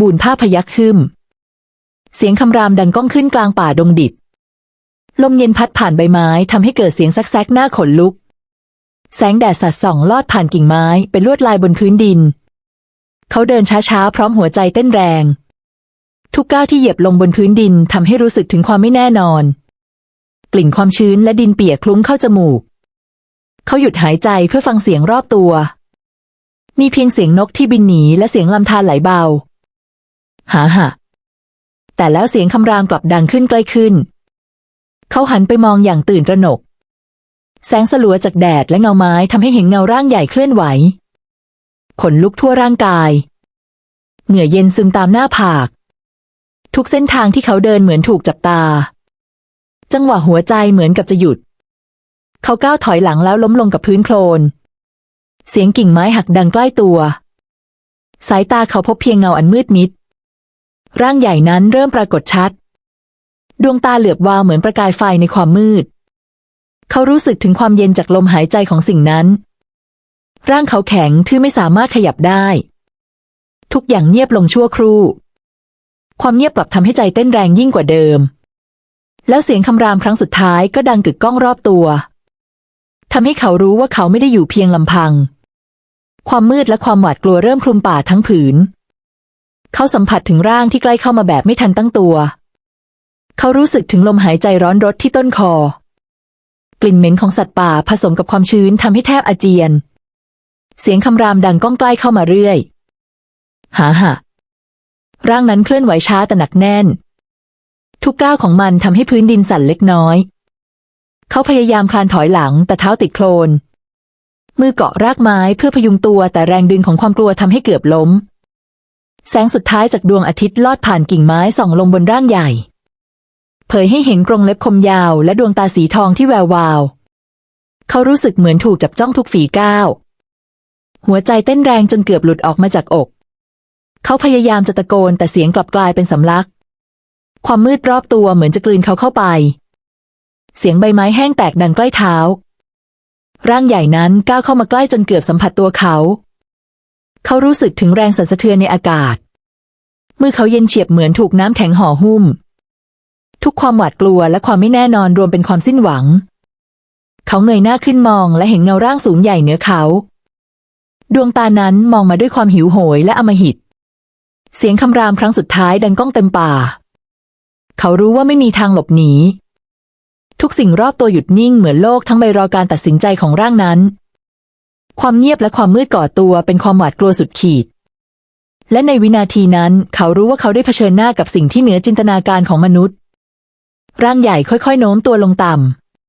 บูนผ้าพยักหึมเสียงคำรามดังก้องขึ้นกลางป่าดงดิบลมเย็นพัดผ่านใบไม้ทำให้เกิดเสียงซักแซกหน้าขนลุก แสงแดดสัดส่องลอดผ่านกิ่งไม้เป็นลวดลายบนพื้นดิน เขาเดินช้าๆ พร้อมหัวใจเต้นแรง ทุกก้าวที่เหยียบลงบนพื้นดินทำให้รู้สึกถึงความไม่แน่นอน กลิ่นความชื้นและดินเปียกคลุ้งเข้าจมูก เขาหยุดหายใจเพื่อฟังเสียงรอบตัว มีเพียงเสียงนกที่บินหนีและเสียงลำธารไหลเบา หาหะแต่แล้วเสียงคำรามกลับดังขึ้นใกล้ขึ้น เขาหันไปมองอย่างตื่นตระหนก แสงสลัวจากแดดและเงาไม้ทำให้เห็นเงาร่างใหญ่เคลื่อนไหว ขนลุกทั่วร่างกาย เหงื่อเย็นซึมตามหน้าผาก ทุกเส้นทางที่เขาเดินเหมือนถูกจับตา จังหวะหัวใจเหมือนกับจะหยุด เขาก้าวถอยหลังแล้วล้มลงกับพื้นโคลน เสียงกิ่งไม้หักดังใกล้ตัว สายตาเขาพบเพียงเงาอันมืดมิด ร่างใหญ่นั้นเริ่มปรากฏชัด ดวงตาเหลือบวาวเหมือนประกายไฟในความมืด เขารู้สึกถึงความเย็นจากลมหายใจของสิ่งนั้น ร่างเขาแข็งทื่อไม่สามารถขยับได้ ทุกอย่างเงียบลงชั่วครู่ ความเงียบกลับทำให้ใจเต้นแรงยิ่งกว่าเดิม แล้วเสียงคำรามครั้งสุดท้ายก็ดังกึกก้องรอบตัวทำให้เขารู้ว่าเขาไม่ได้อยู่เพียงลำพัง ความมืดและความหวาดกลัวเริ่มคลุมป่าทั้งผืน เขาสัมผัสถึงร่างที่ใกล้เข้ามาแบบไม่ทันตั้งตัว เขารู้สึกถึงลมหายใจร้อนรถที่ต้นคอ กลิ่นเหม็นของสัตว์ป่าผสมกับความชื้นทำให้แทบอาเจียน เสียงคำรามดังก้องใกล้เข้ามาเรื่อย หาหะร่างนั้นเคลื่อนไหวช้าแต่หนักแน่น ทุกก้าวของมันทำให้พื้นดินสั่นเล็กน้อย เขาพยายามคลานถอยหลังแต่เท้าติดโคลน มือเกาะรากไม้เพื่อพยุงตัวแต่แรงดึงของความกลัวทำให้เกือบล้ม แสงสุดท้ายจากดวงอาทิตย์ลอดผ่านกิ่งไม้ส่องลงบนร่างใหญ่ เผยให้เห็นกรงเล็บคมยาวและดวงตาสีทองที่แวววาว เขารู้สึกเหมือนถูกจับจ้องทุกฝีก้าว หัวใจเต้นแรงจนเกือบหลุดออกมาจากอก เขาพยายามจะตะโกนแต่เสียงกลับกลายเป็นสำลัก ความมืดรอบตัวเหมือนจะกลืนเขาเข้าไป เสียงใบไม้แห้งแตกดังใกล้เท้า ร่างใหญ่นั้นก้าวเข้ามาใกล้จนเกือบสัมผัสตัวเขา เขารู้สึกถึงแรงสั่นสะเทือนในอากาศ มือเขาเย็นเฉียบเหมือนถูกน้ำแข็งห่อหุ้ม ทุกความหวาดกลัวและความไม่แน่นอนรวมเป็นความสิ้นหวัง เขาเงยหน้าขึ้นมองและเห็นเงาร่างสูงใหญ่เหนือเขา ดวงตานั้นมองมาด้วยความหิวโหยและอมหิต เสียงคำรามครั้งสุดท้ายดังก้องเต็มป่า เขารู้ว่าไม่มีทางหลบหนี ทุกสิ่งรอบตัวหยุดนิ่งเหมือนโลกทั้งใบรอการตัดสินใจของร่างนั้น ความเงียบและความมืดก่อตัวเป็นความหวาดกลัวสุดขีด และในวินาทีนั้นเขารู้ว่าเขาได้เผชิญหน้ากับสิ่งที่เหนือจินตนาการของมนุษย์ ร่างใหญ่ค่อยๆ โน้มตัวลงต่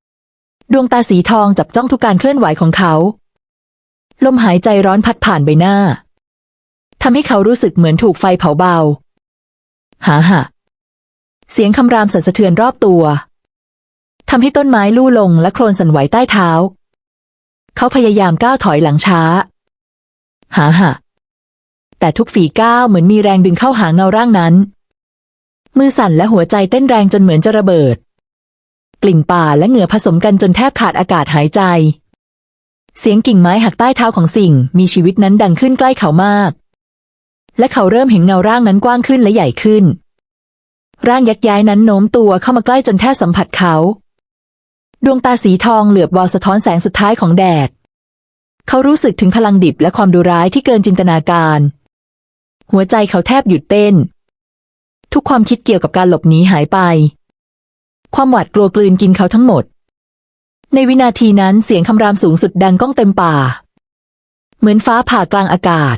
ำดวงตาสีทองจับจ้องทุกการเคลื่อนไหวของเขา ลมหายใจร้อนพัดผ่านใบหน้าทำให้เขารู้สึกเหมือนถูกไฟเผาเบาหาหะเสียงคำรามสั่นสะเทือนรอบตัวทำให้ต้นไม้ลู่ลงและโคลนสั่นไหวใต้เท้า เขาพยายามก้าวถอยหลังช้า หาหะแต่ทุกฝีก้าวเหมือนมีแรงดึงเข้าหาเงาร่างนั้น มือสั่นและหัวใจเต้นแรงจนเหมือนจะระเบิด กลิ่นป่าและเหงื่อผสมกันจนแทบขาดอากาศหายใจ เสียงกิ่งไม้หักใต้เท้าของสิ่งมีชีวิตนั้นดังขึ้นใกล้เขามาก และเขาเริ่มเห็นเงาร่างนั้นกว้างขึ้นและใหญ่ขึ้น ร่างยักษ์ย้ายนั้นโน้มตัวเข้ามาใกล้จนแทบสัมผัสเขา ดวงตาสีทองเหลือบวาวสะท้อนแสงสุดท้ายของแดด เขารู้สึกถึงพลังดิบและความดุร้ายที่เกินจินตนาการ หัวใจเขาแทบหยุดเต้น ทุกความคิดเกี่ยวกับการหลบหนีหายไป ความหวาดกลัวกลืนกินเขาทั้งหมด ในวินาทีนั้นเสียงคำรามสูงสุดดังก้องเต็มป่า เหมือนฟ้าผ่ากลางอากาศ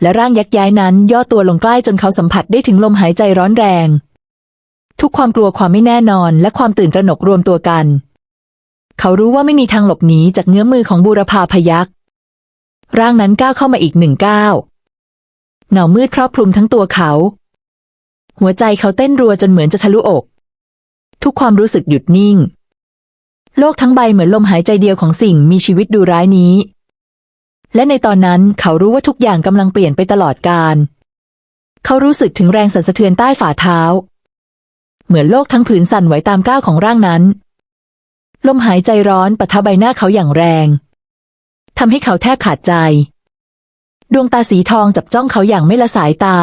และร่างยักษ์ย้ายนั้นย่อตัวลงใกล้จนเขาสัมผัสได้ถึงลมหายใจร้อนแรง ทุกความกลัวความไม่แน่นอนและความตื่นตระหนกรวมตัวกัน เขารู้ว่าไม่มีทางหลบหนีจากเงื้อมือของบูรพาพยักษ์ร่างนั้นก้าวเข้ามาอีกหนึ่งก้าวเงามืดครอบคลุมทั้งตัวเขา หัวใจเขาเต้นรัวจนเหมือนจะทะลุอก ทุกความรู้สึกหยุดนิ่ง โลกทั้งใบเหมือนลมหายใจเดียวของสิ่งมีชีวิตดูร้ายนี้ และในตอนนั้นเขารู้ว่าทุกอย่างกำลังเปลี่ยนไปตลอดกาลเขารู้สึกถึงแรงสั่นสะเทือนใต้ฝ่าเท้า เหมือนโลกทั้งผืนสั่นไหวตามก้าวของร่างนั้น ลมหายใจร้อนปะทะใบหน้าเขาอย่างแรงทำให้เขาแทบขาดใจ ดวงตาสีทองจับจ้องเขาอย่างไม่ละสายตา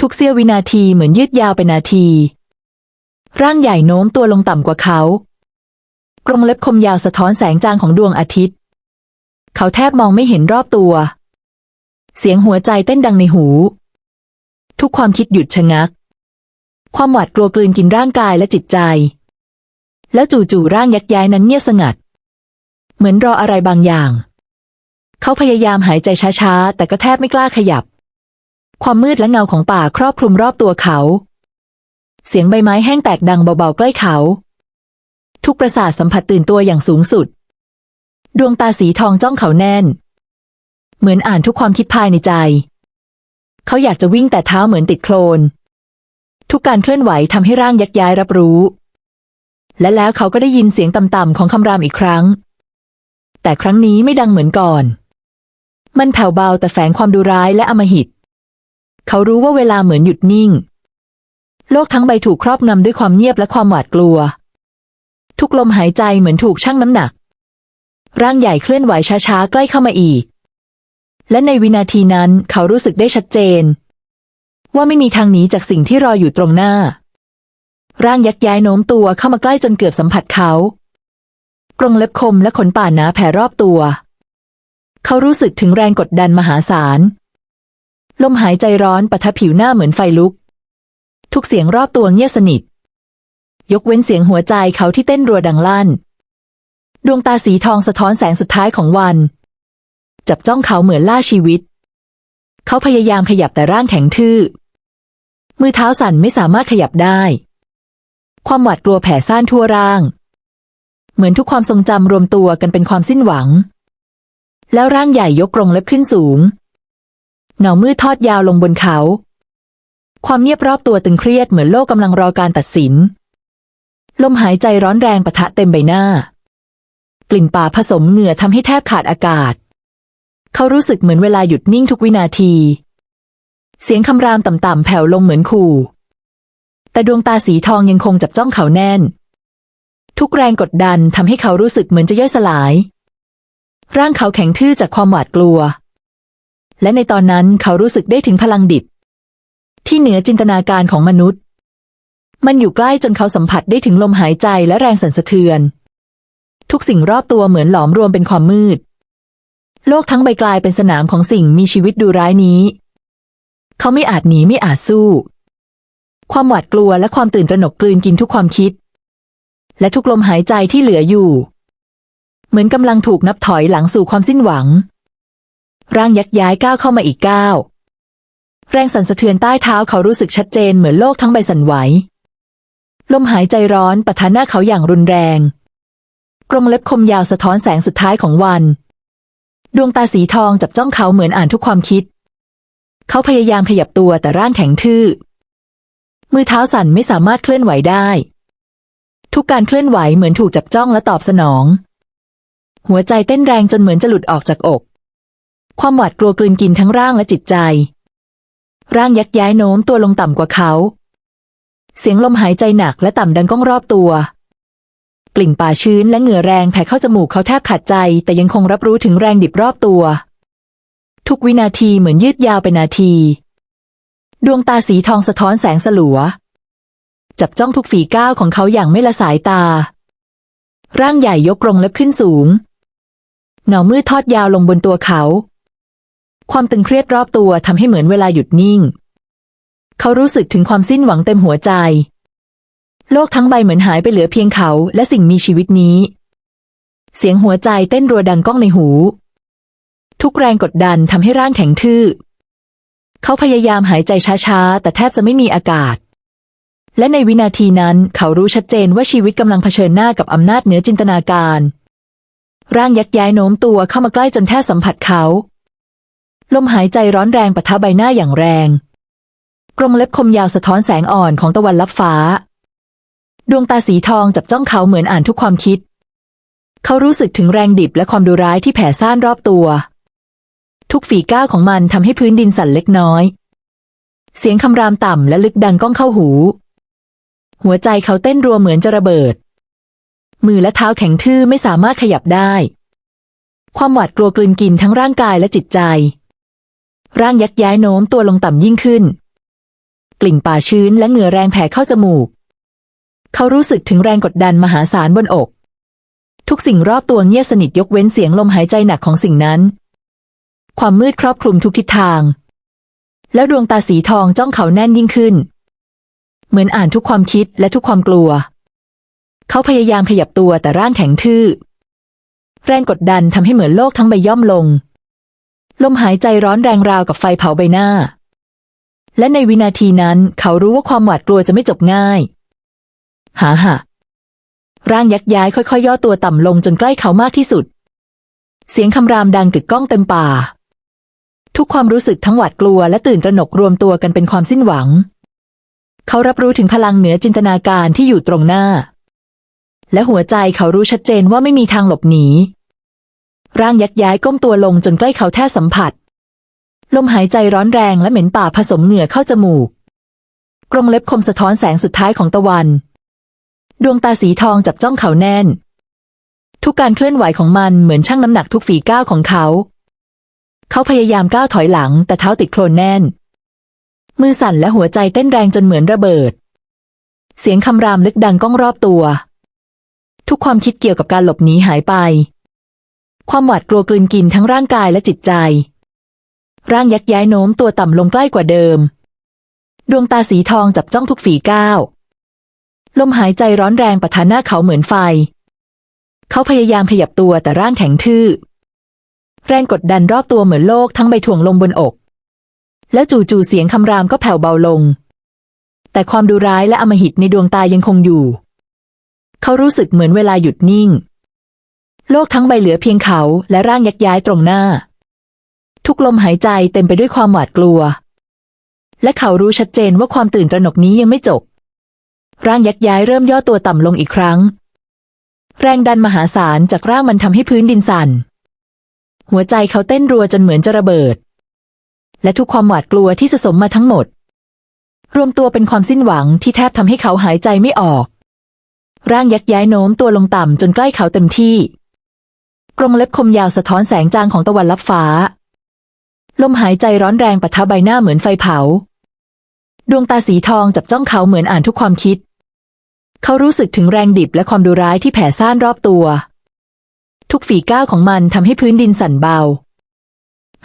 ทุกเสี้ยววินาทีเหมือนยืดยาวเป็นนาที ร่างใหญ่โน้มตัวลงต่ำกว่าเขา กรงเล็บคมยาวสะท้อนแสงจางของดวงอาทิตย์ เขาแทบมองไม่เห็นรอบตัว เสียงหัวใจเต้นดังในหู ทุกความคิดหยุดชะงัก ความหวาดกลัวกลืนกินร่างกายและจิตใจ แล้วจู่ๆร่างยักษ์ย้ายนั้นเงียบสงัด เหมือนรออะไรบางอย่าง เขาพยายามหายใจช้าๆ แต่ก็แทบไม่กล้าขยับ ความมืดและเงาของป่าครอบคลุมรอบตัวเขา เสียงใบไม้แห้งแตกดังเบาๆใกล้เขา ทุกประสาทสัมผัสตื่นตัวอย่างสูงสุด ดวงตาสีทองจ้องเขาแน่น เหมือนอ่านทุกความคิดภายในใจ เขาอยากจะวิ่งแต่เท้าเหมือนติดโคลน ทุกการเคลื่อนไหวทำให้ร่างยักย้ายรับรู้ และแล้วเขาก็ได้ยินเสียงต่ำๆของคำรามอีกครั้ง แต่ครั้งนี้ไม่ดังเหมือนก่อน มันแผ่วเบาแต่แฝงความดุร้ายและอมหิต เขารู้ว่าเวลาเหมือนหยุดนิ่ง โลกทั้งใบถูกครอบงำด้วยความเงียบและความหวาดกลัว ทุกลมหายใจเหมือนถูกชั่งน้ำหนัก ร่างใหญ่เคลื่อนไหวช้าๆใกล้เข้ามาอีก และในวินาทีนั้นเขารู้สึกได้ชัดเจน ว่าไม่มีทางหนีจากสิ่งที่รออยู่ตรงหน้า ร่างยักย้ายโน้มตัวเข้ามาใกล้จนเกือบสัมผัสเขา กรงเล็บคมและขนป่าหนาแผ่รอบตัว เขารู้สึกถึงแรงกดดันมหาศาล ลมหายใจร้อนปะทะผิวหน้าเหมือนไฟลุก ทุกเสียงรอบตัวเงียบสนิท ยกเว้นเสียงหัวใจเขาที่เต้นรัวดังลั่น ดวงตาสีทองสะท้อนแสงสุดท้ายของวัน จับจ้องเขาเหมือนล่าชีวิต เขาพยายามขยับแต่ร่างแข็งทื่อ มือเท้าสั่นไม่สามารถขยับได้ ความหวาดกลัวแผ่ซ่านทั่วร่าง เหมือนทุกความทรงจำรวมตัวกันเป็นความสิ้นหวัง แล้วร่างใหญ่ยกกรงเล็บขึ้นสูง เงามืดทอดยาวลงบนเขา ความเงียบรอบตัวตึงเครียดเหมือนโลกกำลังรอการตัดสิน ลมหายใจร้อนแรงปะทะเต็มใบหน้า กลิ่นป่าผสมเหงื่อทำให้แทบขาดอากาศ เขารู้สึกเหมือนเวลาหยุดนิ่งทุกวินาที เสียงคำรามต่ำๆแผ่วลงเหมือนขู่ แต่ดวงตาสีทองยังคงจับจ้องเขาแน่น ทุกแรงกดดันทำให้เขารู้สึกเหมือนจะย่อยสลาย ร่างเขาแข็งทื่อจากความหวาดกลัว และในตอนนั้นเขารู้สึกได้ถึงพลังดิบ ที่เหนือจินตนาการของมนุษย์ มันอยู่ใกล้จนเขาสัมผัสได้ถึงลมหายใจและแรงสั่นสะเทือน ทุกสิ่งรอบตัวเหมือนหลอมรวมเป็นความมืด โลกทั้งใบกลายเป็นสนามของสิ่งมีชีวิตดูร้ายนี้ เขาไม่อาจหนีไม่อาจสู้ ความหวาดกลัวและความตื่นตระหนกกลืนกินทุกความคิด และทุกลมหายใจที่เหลืออยู่ เหมือนกำลังถูกนับถอยหลังสู่ความสิ้นหวัง ร่างยักย้ายก้าวเข้ามาอีกก้าวแรงสั่นสะเทือนใต้เท้าเขารู้สึกชัดเจนเหมือนโลกทั้งใบสั่นไหว ลมหายใจร้อนปะทะหน้าเขาอย่างรุนแรง กรงเล็บคมยาวสะท้อนแสงสุดท้ายของวัน ดวงตาสีทองจับจ้องเขาเหมือนอ่านทุกความคิด เขาพยายามขยับตัวแต่ร่างแข็งทื่อ มือเท้าสั่นไม่สามารถเคลื่อนไหวได้ ทุกการเคลื่อนไหวเหมือนถูกจับจ้องและตอบสนอง หัวใจเต้นแรงจนเหมือนจะหลุดออกจากอก ความหวาดกลัวกลืนกินทั้งร่างและจิตใจ ร่างยักย้ายโน้มตัวลงต่ำกว่าเขา เสียงลมหายใจหนักและต่ำดังก้องรอบตัว กลิ่นป่าชื้นและเหงื่อแรงแผ่เข้าจมูกเขาแทบขาดใจ แต่ยังคงรับรู้ถึงแรงดิบรอบตัว ทุกวินาทีเหมือนยืดยาวเป็นนาที ดวงตาสีทองสะท้อนแสงสลัว จับจ้องทุกฝีก้าวของเขาอย่างไม่ละสายตา ร่างใหญ่ยกกรงเล็บขึ้นสูงเงามืดทอดยาวลงบนตัวเขา ความตึงเครียดรอบตัวทำให้เหมือนเวลาหยุดนิ่ง เขารู้สึกถึงความสิ้นหวังเต็มหัวใจ โลกทั้งใบเหมือนหายไปเหลือเพียงเขาและสิ่งมีชีวิตนี้ เสียงหัวใจเต้นรัวดังก้องในหู ทุกแรงกดดันทำให้ร่างแข็งทื่อ เขาพยายามหายใจช้าๆ แต่แทบจะไม่มีอากาศ และในวินาทีนั้นเขารู้ชัดเจนว่าชีวิตกำลังเผชิญหน้ากับอำนาจเหนือจินตนาการ ร่างยักย้ายโน้มตัวเข้ามาใกล้จนแทบสัมผัสเขา ลมหายใจร้อนแรงปะทะใบหน้าอย่างแรงกรงเล็บคมยาวสะท้อนแสงอ่อนของตะวันลับฟ้า ดวงตาสีทองจับจ้องเขาเหมือนอ่านทุกความคิด เขารู้สึกถึงแรงดิบและความดุร้ายที่แผ่ซ่านรอบตัว ทุกฝีก้าวของมันทำให้พื้นดินสั่นเล็กน้อย เสียงคำรามต่ำและลึกดังก้องเข้าหู หัวใจเขาเต้นรัวเหมือนจะระเบิด มือและเท้าแข็งทื่อไม่สามารถขยับได้ ความหวาดกลัวกลืนกินทั้งร่างกายและจิตใจ ร่างยักย้ายโน้มตัวลงต่ำยิ่งขึ้น กลิ่นป่าชื้นและเหงื่อแรงแผ่เข้าจมูก เขารู้สึกถึงแรงกดดันมหาศาลบนอก ทุกสิ่งรอบตัวเงียบสนิทยกเว้นเสียงลมหายใจหนักของสิ่งนั้น ความมืดครอบคลุมทุกทิศทาง แล้วดวงตาสีทองจ้องเขาแน่นยิ่งขึ้น เหมือนอ่านทุกความคิดและทุกความกลัว เขาพยายามขยับตัวแต่ร่างแข็งทื่อ แรงกดดันทำให้เหมือนโลกทั้งใบย่อมลง ลมหายใจร้อนแรงราวกับไฟเผาใบหน้า และในวินาทีนั้นเขารู้ว่าความหวาดกลัวจะไม่จบง่าย หาหะร่างยักย้ายค่อยๆ ย่อตัวต่ำลงจนใกล้เขามากที่สุด เสียงคำรามดังกึกก้องเต็มป่า ทุกความรู้สึกทั้งหวาดกลัวและตื่นตระหนกรวมตัวกันเป็นความสิ้นหวัง เขารับรู้ถึงพลังเหนือจินตนาการที่อยู่ตรงหน้า และหัวใจเขารู้ชัดเจนว่าไม่มีทางหลบหนี ร่างยักย้ายก้มตัวลงจนใกล้เขาแทบสัมผัส ลมหายใจร้อนแรงและเหม็นป่าผสมเหงื่อเข้าจมูก กรงเล็บคมสะท้อนแสงสุดท้ายของตะวัน ดวงตาสีทองจับจ้องเขาแน่น ทุกการเคลื่อนไหวของมันเหมือนชั่งน้ำหนักทุกฝีก้าวของเขา เขาพยายามก้าวถอยหลังแต่เท้าติดโคลนแน่น มือสั่นและหัวใจเต้นแรงจนเหมือนระเบิด เสียงคำรามลึกดังก้องรอบตัว ทุกความคิดเกี่ยวกับการหลบหนีหายไป ความหวาดกลัวกลืนกินทั้งร่างกายและจิตใจ ร่างยักย้ายโน้มตัวต่ำลงใกล้กว่าเดิม ดวงตาสีทองจับจ้องทุกฝีก้าว ลมหายใจร้อนแรงปะทะหน้าเขาเหมือนไฟ เขาพยายามขยับตัวแต่ร่างแข็งทื่อ แรงกดดันรอบตัวเหมือนโลกทั้งใบถ่วงลงบนอก แล้วจู่ๆเสียงคำรามก็แผ่วเบาลง แต่ความดุร้ายและอำมหิตในดวงตายังคงอยู่ เขารู้สึกเหมือนเวลาหยุดนิ่ง โลกทั้งใบเหลือเพียงเขาและร่างยักย้ายตรงหน้า ทุกลมหายใจเต็มไปด้วยความหวาดกลัว และเขารู้ชัดเจนว่าความตื่นตระหนกนี้ยังไม่จบ ร่างยักย้ายเริ่มย่อตัวต่ำลงอีกครั้ง แรงดันมหาศาลจากร่างมันทำให้พื้นดินสั่น หัวใจเขาเต้นรัวจนเหมือนจะระเบิด และทุกความหวาดกลัวที่สะสมมาทั้งหมด รวมตัวเป็นความสิ้นหวังที่แทบทำให้เขาหายใจไม่ออก ร่างยักย้ายโน้มตัวลงต่ำจนใกล้เขาเต็มที่ กรงเล็บคมยาวสะท้อนแสงจางของตะวันลับฟ้า ลมหายใจร้อนแรงปะทะใบหน้าเหมือนไฟเผาดวงตาสีทองจับจ้องเขาเหมือนอ่านทุกความคิด เขารู้สึกถึงแรงดิบและความดุร้ายที่แผ่ซ่านรอบตัว ทุกฝีก้าวของมันทำให้พื้นดินสั่นเบา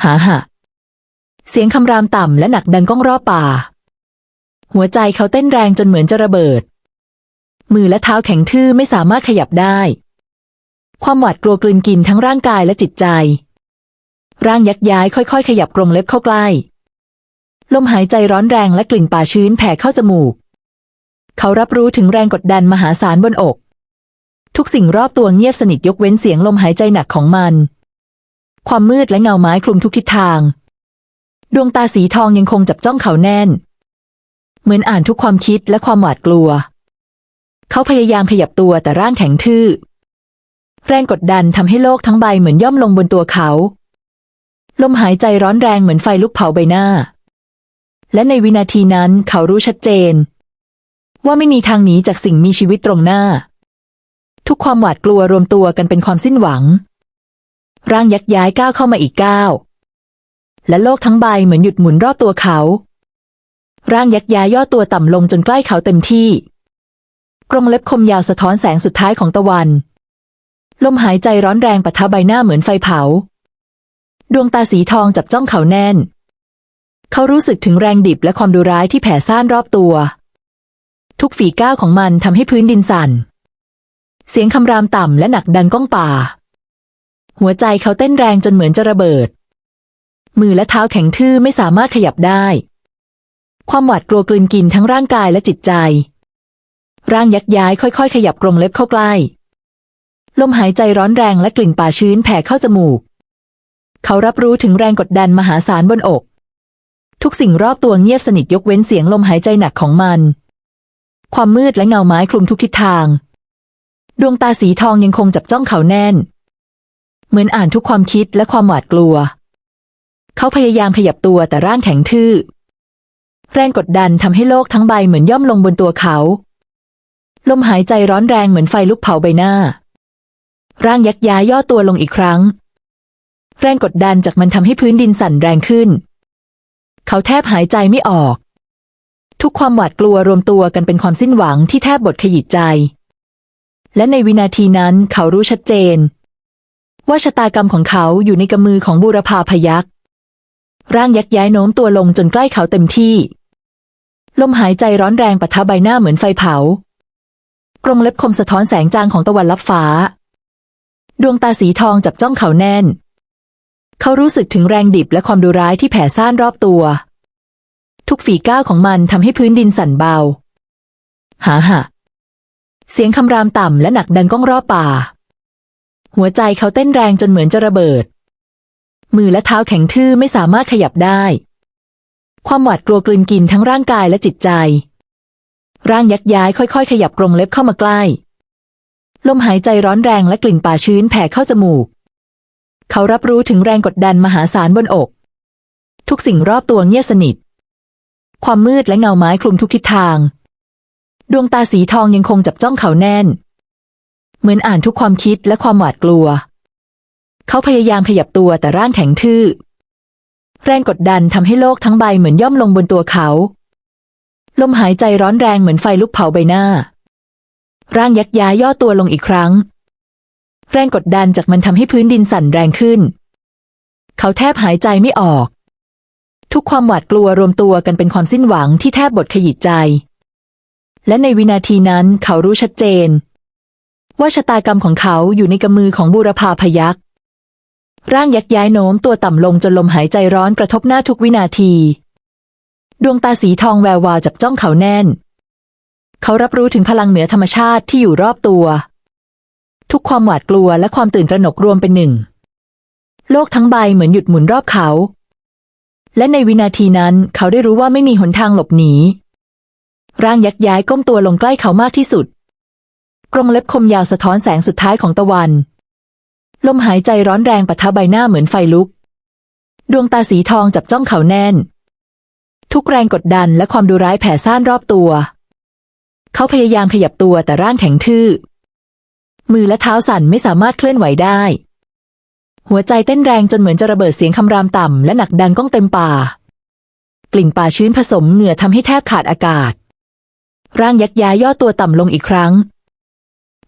หาหะ เสียงคำรามต่ำและหนักดังก้องรอบป่า หัวใจเขาเต้นแรงจนเหมือนจะระเบิด มือและเท้าแข็งทื่อไม่สามารถขยับได้ ความหวาดกลัวกลืนกินทั้งร่างกายและจิตใจ ร่างยักย้ายค่อยๆ ขยับกรงเล็บเข้าใกล้ลมหายใจร้อนแรงและกลิ่นป่าชื้นแผ่เข้าจมูก เขารับรู้ถึงแรงกดดันมหาศาลบนอก ทุกสิ่งรอบตัวเงียบสนิทยกเว้นเสียงลมหายใจหนักของมัน ความมืดและเงาไม้คลุมทุกทิศทาง ดวงตาสีทองยังคงจับจ้องเขาแน่น เหมือนอ่านทุกความคิดและความหวาดกลัว เขาพยายามขยับตัวแต่ร่างแข็งทื่อ แรงกดดันทำให้โลกทั้งใบเหมือนย่อมลงบนตัวเขา ลมหายใจร้อนแรงเหมือนไฟลุกเผาใบหน้า และในวินาทีนั้นเขารู้ชัดเจน ว่าไม่มีทางหนีจากสิ่งมีชีวิตตรงหน้า ทุกความหวาดกลัวรวมตัวกันเป็นความสิ้นหวัง ร่างยักย้ายก้าวเข้ามาอีกก้าวและโลกทั้งใบเหมือนหยุดหมุนรอบตัวเขา ร่างยักย้ายย่อตัวต่ำลงจนใกล้เขาเต็มที่ กรงเล็บคมยาวสะท้อนแสงสุดท้ายของตะวัน ลมหายใจร้อนแรงปะทะใบหน้าเหมือนไฟเผา ดวงตาสีทองจับจ้องเขาแน่น เขารู้สึกถึงแรงดิบและความดุร้ายที่แผ่ซ่านรอบตัว ทุกฝีก้าวของมันทำให้พื้นดินสั่น เสียงคำรามต่ำและหนักดังก้องป่า หัวใจเขาเต้นแรงจนเหมือนจะระเบิด มือและเท้าแข็งทื่อไม่สามารถขยับได้ ความหวาดกลัวกลืนกินทั้งร่างกายและจิตใจ ร่างยักย้ายค่อยๆ ขยับกรงเล็บเข้าใกล้ ลมหายใจร้อนแรงและกลิ่นป่าชื้นแผ่เข้าจมูก เขารับรู้ถึงแรงกดดันมหาศาลบนอก ทุกสิ่งรอบตัวเงียบสนิทยกเว้นเสียงลมหายใจหนักของมัน ความมืดและเงาไม้คลุมทุกทิศทาง ดวงตาสีทองยังคงจับจ้องเขาแน่น เหมือนอ่านทุกความคิดและความหวาดกลัว เขาพยายามขยับตัวแต่ร่างแข็งทื่อ แรงกดดันทำให้โลกทั้งใบเหมือนย่อมลงบนตัวเขา ลมหายใจร้อนแรงเหมือนไฟลุกเผาใบหน้า ร่างยักย้ายย่อตัวลงอีกครั้ง แรงกดดันจากมันทำให้พื้นดินสั่นแรงขึ้น เขาแทบหายใจไม่ออก ทุกความหวาดกลัวรวมตัวกันเป็นความสิ้นหวังที่แทบบดขยิบใจ และในวินาทีนั้นเขารู้ชัดเจน ว่าชะตากรรมของเขาอยู่ในกำมือของบูรพาพยักษ์ร่างยักย้ายโน้มตัวลงจนใกล้เขาเต็มที่ลมหายใจร้อนแรงปะทะใบหน้าเหมือนไฟเผากรงเล็บคมสะท้อนแสงจางของตะวันลับฟ้า ดวงตาสีทองจับจ้องเขาแน่น เขารู้สึกถึงแรงดิบและความดุร้ายที่แผ่ซ่านรอบตัว ทุกฝีก้าวของมันทำให้พื้นดินสั่นเบา หาหะเสียงคำรามต่ำและหนักดังก้องรอบป่า หัวใจเขาเต้นแรงจนเหมือนจะระเบิด มือและเท้าแข็งทื่อไม่สามารถขยับได้ ความหวาดกลัวกลืนกินทั้งร่างกายและจิตใจ ร่างยักย้ายค่อยๆ ขยับกรงเล็บเข้ามาใกล้ ลมหายใจร้อนแรงและกลิ่นป่าชื้นแผ่เข้าจมูก เขารับรู้ถึงแรงกดดันมหาศาลบนอก ทุกสิ่งรอบตัวเงียบสนิท ความมืดและเงาไม้คลุมทุกทิศทาง ดวงตาสีทองยังคงจับจ้องเขาแน่น เหมือนอ่านทุกความคิดและความหวาดกลัว เขาพยายามขยับตัวแต่ร่างแข็งทื่อ แรงกดดันทำให้โลกทั้งใบเหมือนย่อมลงบนตัวเขา ลมหายใจร้อนแรงเหมือนไฟลุกเผาใบหน้า ร่างยักย้ายย่อตัวลงอีกครั้ง แรงกดดันจากมันทำให้พื้นดินสั่นแรงขึ้น เขาแทบหายใจไม่ออก ทุกความหวาดกลัวรวมตัวกันเป็นความสิ้นหวังที่แทบบดขยิบใจ และในวินาทีนั้นเขารู้ชัดเจน ว่าชะตากรรมของเขาอยู่ในกำมือของบูรพาพยักษ์ร่างยักย้ายโน้มตัวต่ำลงจนลมหายใจร้อนกระทบหน้าทุกวินาที ดวงตาสีทองแวววาวจับจ้องเขาแน่น เขารับรู้ถึงพลังเหนือธรรมชาติที่อยู่รอบตัว ทุกความหวาดกลัวและความตื่นตระหนกรวมเป็นหนึ่ง โลกทั้งใบเหมือนหยุดหมุนรอบเขา และในวินาทีนั้นเขาได้รู้ว่าไม่มีหนทางหลบหนี ร่างยักย้ายก้มตัวลงใกล้เขามากที่สุด กรงเล็บคมยาวสะท้อนแสงสุดท้ายของตะวัน ลมหายใจร้อนแรงปะทะใบหน้าเหมือนไฟลุก ดวงตาสีทองจับจ้องเขาแน่น ทุกแรงกดดันและความดุร้ายแผ่ซ่านรอบตัว เขาพยายามขยับตัวแต่ร่างแข็งทื่อ มือและเท้าสั่นไม่สามารถเคลื่อนไหวได้ หัวใจเต้นแรงจนเหมือนจะระเบิดเสียงคำรามต่ำและหนักดังก้องเต็มป่า กลิ่นป่าชื้นผสมเหงื่อทำให้แทบขาดอากาศ ร่างยักย้ายย่อตัวต่ำลงอีกครั้ง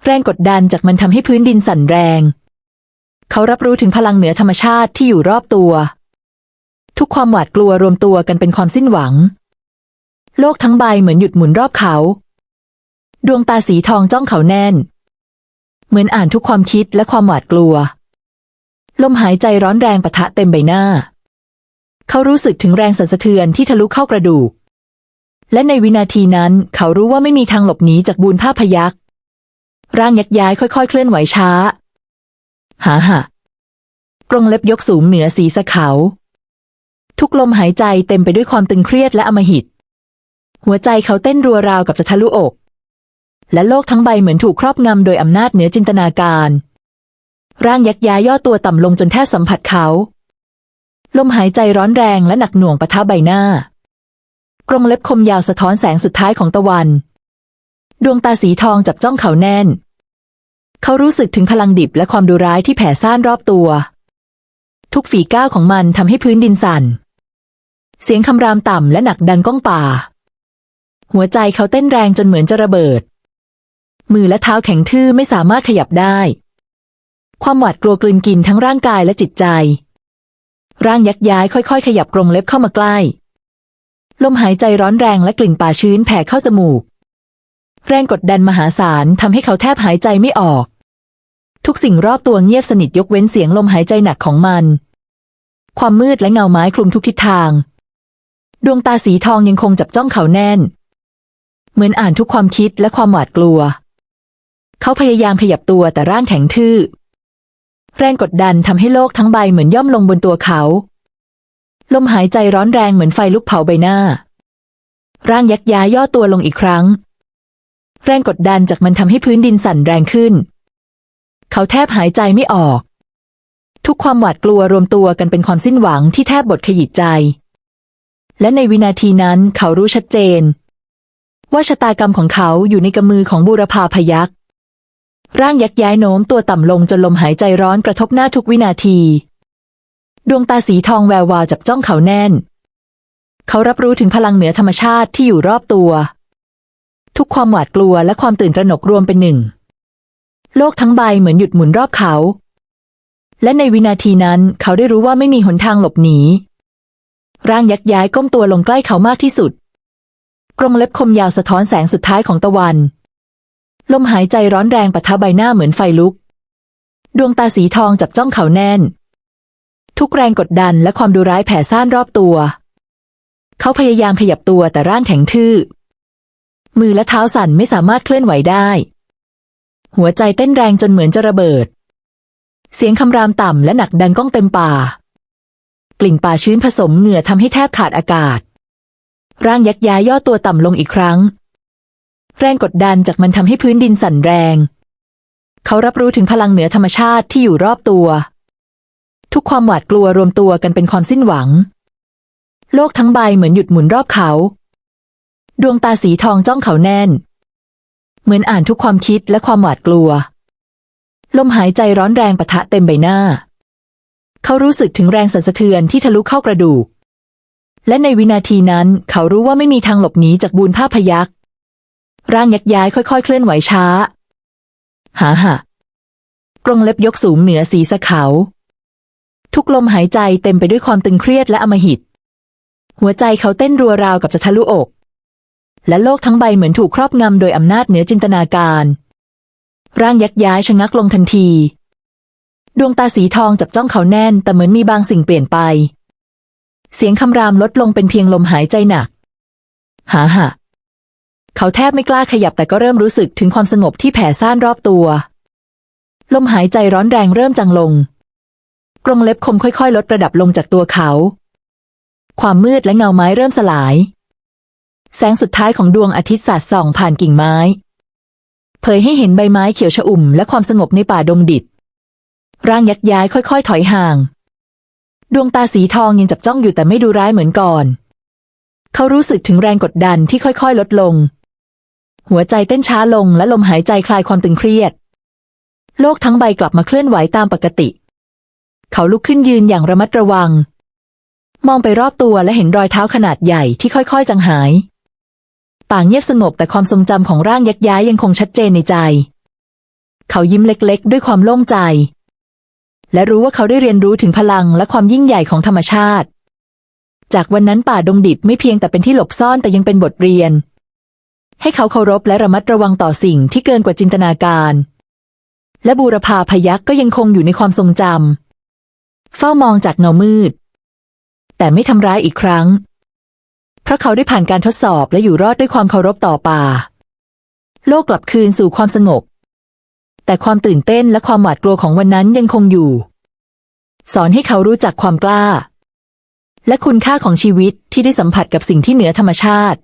แรงกดดันจากมันทำให้พื้นดินสั่นแรง เขารับรู้ถึงพลังเหนือธรรมชาติที่อยู่รอบตัว ทุกความหวาดกลัวรวมตัวกันเป็นความสิ้นหวัง โลกทั้งใบเหมือนหยุดหมุนรอบเขา ดวงตาสีทองจ้องเขาแน่น เหมือนอ่านทุกความคิดและความหวาดกลัว ลมหายใจร้อนแรงปะทะเต็มใบหน้า เขารู้สึกถึงแรงสั่นสะเทือนที่ทะลุเข้ากระดูก และในวินาทีนั้นเขารู้ว่าไม่มีทางหลบหนีจากบูนผ้าพยักษ์ร่างยักย้ายค่อยๆ เคลื่อนไหวช้า หาหะกรงเล็บยกสูงเหนือศีรษะเขาทุกลมหายใจเต็มไปด้วยความตึงเครียดและอมหิต หัวใจเขาเต้นรัวราวกับจะทะลุอก และโลกทั้งใบเหมือนถูกครอบงำโดยอำนาจเหนือจินตนาการ ร่างยักย้ายย่อตัวต่ำลงจนแทบสัมผัสเขา ลมหายใจร้อนแรงและหนักหน่วงปะทะใบหน้ากรงเล็บคมยาวสะท้อนแสงสุดท้ายของตะวัน ดวงตาสีทองจับจ้องเขาแน่น เขารู้สึกถึงพลังดิบและความดุร้ายที่แผ่ซ่านรอบตัว ทุกฝีก้าวของมันทำให้พื้นดินสั่น เสียงคำรามต่ำและหนักดังก้องป่า หัวใจเขาเต้นแรงจนเหมือนจะระเบิด มือและเท้าแข็งทื่อไม่สามารถขยับได้ ความหวาดกลัวกลืนกินทั้งร่างกายและจิตใจ ร่างยักย้ายค่อยๆ ขยับกรงเล็บเข้ามาใกล้ ลมหายใจร้อนแรงและกลิ่นป่าชื้นแผ่เข้าจมูก แรงกดดันมหาศาลทำให้เขาแทบหายใจไม่ออก ทุกสิ่งรอบตัวเงียบสนิทยกเว้นเสียงลมหายใจหนักของมัน ความมืดและเงาไม้คลุมทุกทิศทาง ดวงตาสีทองยังคงจับจ้องเขาแน่น เหมือนอ่านทุกความคิดและความหวาดกลัว เขาพยายามขยับตัวแต่ร่างแข็งทื่อ แรงกดดันทำให้โลกทั้งใบเหมือนย่อมลงบนตัวเขา ลมหายใจร้อนแรงเหมือนไฟลุกเผาใบหน้า ร่างยักย้ายย่อตัวลงอีกครั้ง แรงกดดันจากมันทำให้พื้นดินสั่นแรงขึ้น เขาแทบหายใจไม่ออก ทุกความหวาดกลัวรวมตัวกันเป็นความสิ้นหวังที่แทบบดขยิบใจ และในวินาทีนั้นเขารู้ชัดเจน ว่าชะตากรรมของเขาอยู่ในกำมือของบูรพาพยักษ์ ร่างยักย้ายโน้มตัวต่ำลงจนลมหายใจร้อนกระทบหน้าทุกวินาที ดวงตาสีทองแวววาวจับจ้องเขาแน่น เขารับรู้ถึงพลังเหนือธรรมชาติที่อยู่รอบตัว ทุกความหวาดกลัวและความตื่นตระหนกรวมเป็นหนึ่ง โลกทั้งใบเหมือนหยุดหมุนรอบเขา และในวินาทีนั้นเขาได้รู้ว่าไม่มีหนทางหลบหนี ร่างยักย้ายก้มตัวลงใกล้เขามากที่สุด กรงเล็บคมยาวสะท้อนแสงสุดท้ายของตะวัน ลมหายใจร้อนแรงปะทะใบหน้าเหมือนไฟลุก ดวงตาสีทองจับจ้องเขาแน่น ทุกแรงกดดันและความดุร้ายแผ่ซ่านรอบตัว เขาพยายามขยับตัวแต่ร่างแข็งทื่อ มือและเท้าสั่นไม่สามารถเคลื่อนไหวได้ หัวใจเต้นแรงจนเหมือนจะระเบิด เสียงคำรามต่ำและหนักดังก้องเต็มป่า กลิ่นป่าชื้นผสมเหงื่อทำให้แทบขาดอากาศ ร่างยักษ์ย้ายย่อตัวต่ำลงอีกครั้ง แรงกดดันจากมันทำให้พื้นดินสั่นแรง เขารับรู้ถึงพลังเหนือธรรมชาติที่อยู่รอบตัว ทุกความหวาดกลัวรวมตัวกันเป็นความสิ้นหวัง โลกทั้งใบเหมือนหยุดหมุนรอบเขา ดวงตาสีทองจ้องเขาแน่น เหมือนอ่านทุกความคิดและความหวาดกลัว ลมหายใจร้อนแรงปะทะเต็มใบหน้า เขารู้สึกถึงแรงสั่นสะเทือนที่ทะลุเข้ากระดูกและในวินาทีนั้นเขารู้ว่าไม่มีทางหลบหนีจากบูนภาพพยัก ร่างยักย้ายค่อยๆ เคลื่อนไหวช้า หาหะกรงเล็บยกสูงเหนือศีรษะเขาทุกลมหายใจเต็มไปด้วยความตึงเครียดและอมหิต หัวใจเขาเต้นรัวราวกับจะทะลุอก และโลกทั้งใบเหมือนถูกครอบงำโดยอำนาจเหนือจินตนาการ ร่างยักย้ายชะงักลงทันที ดวงตาสีทองจับจ้องเขาแน่น แต่เหมือนมีบางสิ่งเปลี่ยนไป เสียงคำรามลดลงเป็นเพียงลมหายใจหนัก หาหะ เขาแทบไม่กล้าขยับแต่ก็เริ่มรู้สึกถึงความสงบที่แผ่ซ่านรอบตัว ลมหายใจร้อนแรงเริ่มจางลง กรงเล็บคมค่อยๆ ลดระดับลงจากตัวเขา ความมืดและเงาไม้เริ่มสลาย แสงสุดท้ายของดวงอาทิตย์สาดส่องผ่านกิ่งไม้ เผยให้เห็นใบไม้เขียวชอุ่มและความสงบในป่าดงดิบร่างยักย้ายค่อยๆ ถอยห่าง ดวงตาสีทองยังจับจ้องอยู่แต่ไม่ดูร้ายเหมือนก่อน เขารู้สึกถึงแรงกดดันที่ค่อยๆ ลดลง หัวใจเต้นช้าลงและลมหายใจคลายความตึงเครียด โลกทั้งใบกลับมาเคลื่อนไหวตามปกติ เขาลุกขึ้นยืนอย่างระมัดระวัง มองไปรอบตัวและเห็นรอยเท้าขนาดใหญ่ที่ค่อยๆจางหาย ป่าเงียบสงบแต่ความทรงจำของร่างยักย้ายยังคงชัดเจนในใจ เขายิ้มเล็กๆ ด้วยความโล่งใจ และรู้ว่าเขาได้เรียนรู้ถึงพลังและความยิ่งใหญ่ของธรรมชาติ จากวันนั้นป่าดงดิบไม่เพียงแต่เป็นที่หลบซ่อนแต่ยังเป็นบทเรียน ให้เขาเคารพและระมัดระวังต่อสิ่งที่เกินกว่าจินตนาการ และบูรพาพยักก็ยังคงอยู่ในความทรงจำเฝ้ามองจากเงามืด แต่ไม่ทำร้ายอีกครั้ง เพราะเขาได้ผ่านการทดสอบและอยู่รอดด้วยความเคารพต่อป่า โลกกลับคืนสู่ความสงบ แต่ความตื่นเต้นและความหวาดกลัวของวันนั้นยังคงอยู่ สอนให้เขารู้จักความกล้า และคุณค่าของชีวิตที่ได้สัมผัสกับสิ่งที่เหนือธรรมชาติ